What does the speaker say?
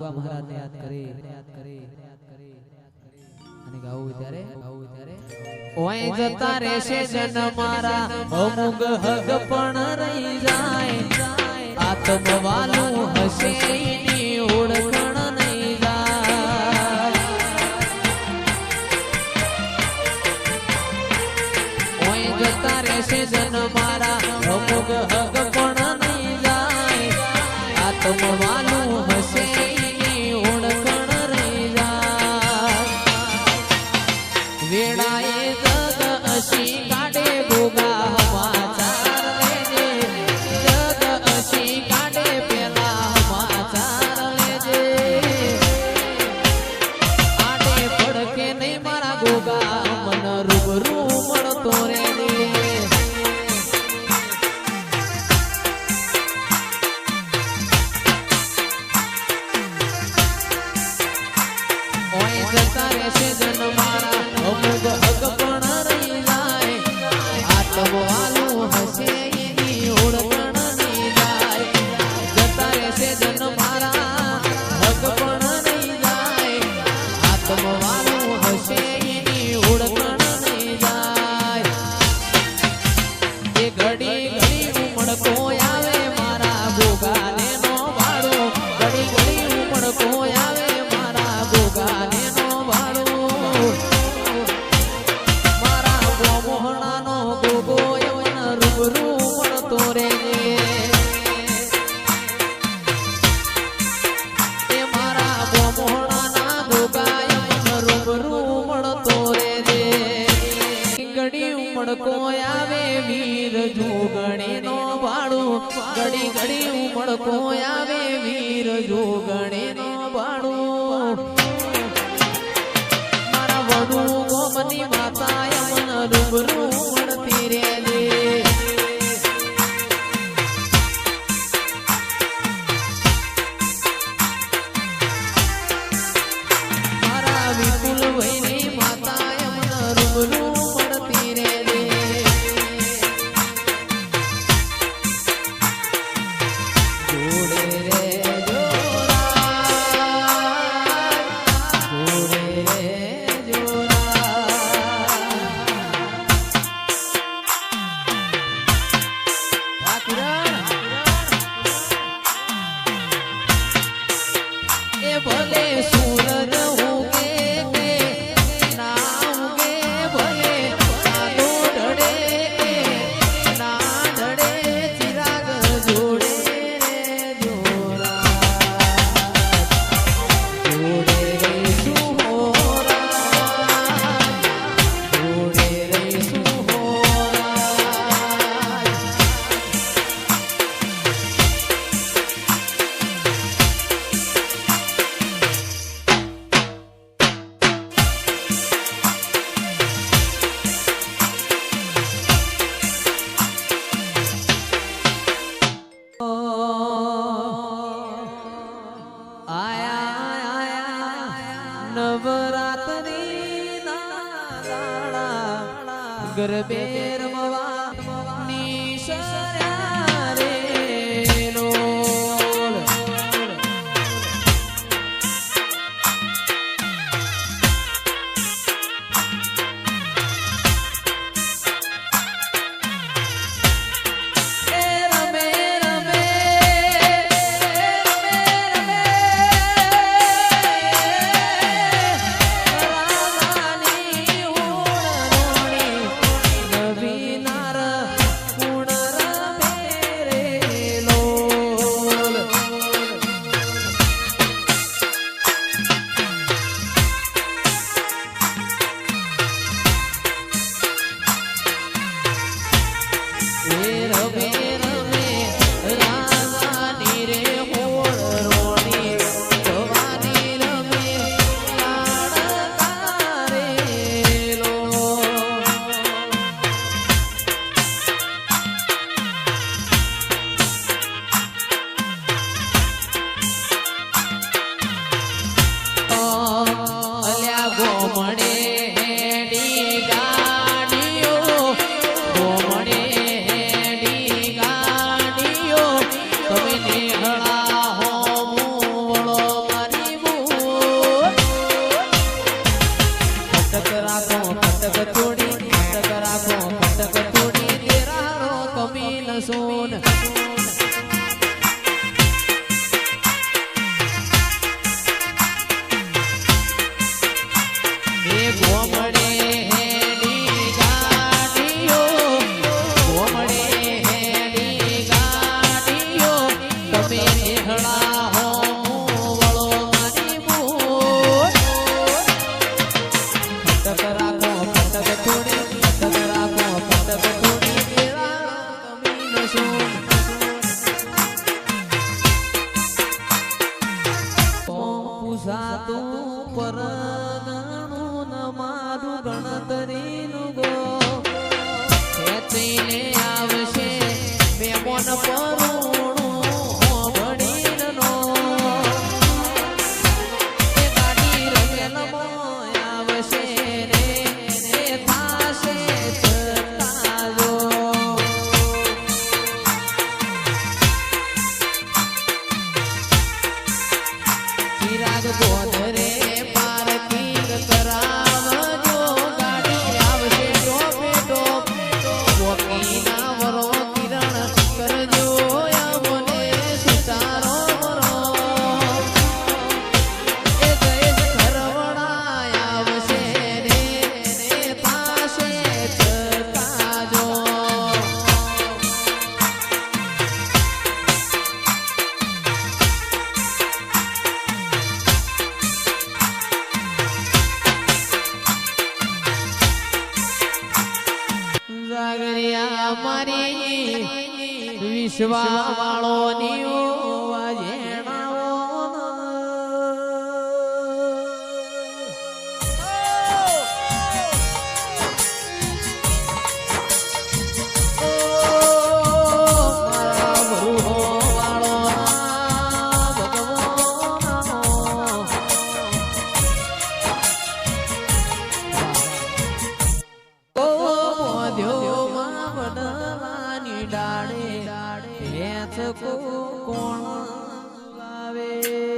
બાબા મહારાજને યાદ કરી. અને ગાવું ત્યારે ગાવું ત્યારે? ઓય જતા રહેશે જન મારા. અમુગ હગ પણ રહી જાય. આત્મવાલું હશે ઓળખ. વેળાએ અસી કાઢે ભોગા અસી કાઢે પેલા સમાચાર લેજે આડે નહીં મારા ગોગા મન રૂબરૂ મળતો રે ઘડીનો બાણું મારા વધુ ગોમની good a bit. soon. જાગરિયા મારી વિશ્વા વાળોની દાડે ભેંસ કોણ લાવે